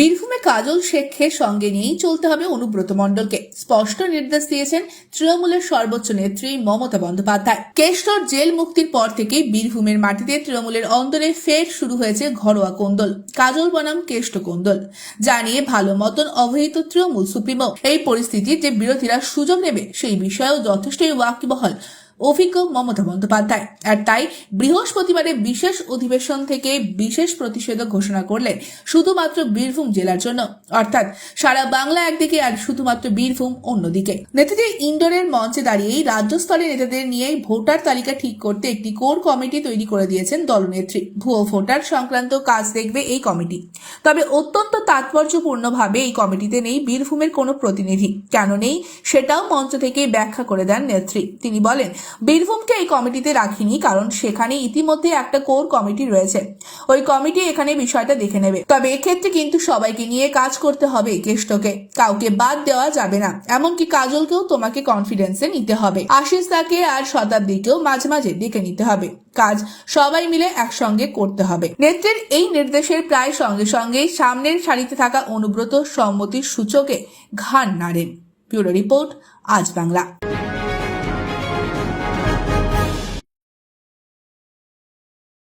বীরভূমে কাজল শেখকে সঙ্গে নিয়েই চলতে হবে অনুব্রত মণ্ডলকে। স্পষ্ট নির্দেশ দিয়েছেন তৃণমূলের সর্বোচ্চ নেত্রী মমতা বন্দ্যোপাধ্যায়। কেষ্টর জেল মুক্তির পর থেকেই বীরভূমের মাটিতে তৃণমূলের অন্দরে ফের শুরু হয়েছে ঘরোয়া কোন্দল, কাজল বনাম, কেষ্ট কোন্দল। জানিয়ে ভালো মতন অবহিত তৃণমূল সুপ্রিমো। এই পরিস্থিতির যে বিরোধীরা সুযোগ নেবে, সেই বিষয়েও যথেষ্টই ওয়াকিবহল। অভিজ্ঞ মমতা বন্দ্যোপাধ্যায়। আর তাই বৃহস্পতিবারে বিশেষ অধিবেশন থেকে বিশেষ প্রতিষেধক ঘোষণা করলেন শুধুমাত্র বীরভূম জেলার জন্য। অর্থাৎ সারা বাংলা একদিকে আর শুধুমাত্র বীরভূম অন্যদিকে। নেতাজি ইন্ডোরের মঞ্চে দাঁড়িয়েই রাজ্য স্তরে নেতাদের নিয়ে ভোটার তালিকা ঠিক করতে একটি কোর কমিটি তৈরি করে দিয়েছেন দলনেত্রী। ভুয়ো ভোটার সংক্রান্ত কাজ দেখবে এই কমিটি। তবে অত্যন্ত তাৎপর্যপূর্ণভাবে এই কমিটিতে নেই বীরভূমের কোনো প্রতিনিধি। কেন নেই সেটাও মঞ্চ থেকে ব্যাখ্যা করে দেন নেত্রী। তিনি বলেন বীরভূমকে এই কমিটিতে রাখিনি কারণ সেখানে ইতিমধ্যে একটা কোর কমিটি রয়েছে। ওই কমিটি এখানে বিষয়টা দেখে নেবে। তবে এক্ষেত্রে কিন্তু সবাইকে নিয়ে কাজ করতে হবে কেষ্টকে। কাউকে বাদ দেওয়া যাবে না। এমনকি কাজলকেও তোমাকে কনফিডেন্সে নিতে হবে। আশিস দাকে আর শতাব্দীকেও মাঝে মাঝে ডেকে নিতে হবে। কাজ সবাই মিলে একসঙ্গে করতে হবে। নেত্রের এই নির্দেশের প্রায় সঙ্গে সঙ্গেই সামনের সারিতে থাকা অনুব্রত সম্মতির সূচকে ঘাড় নাড়েন। ব্যুরো রিপোর্ট, আজ বাংলা।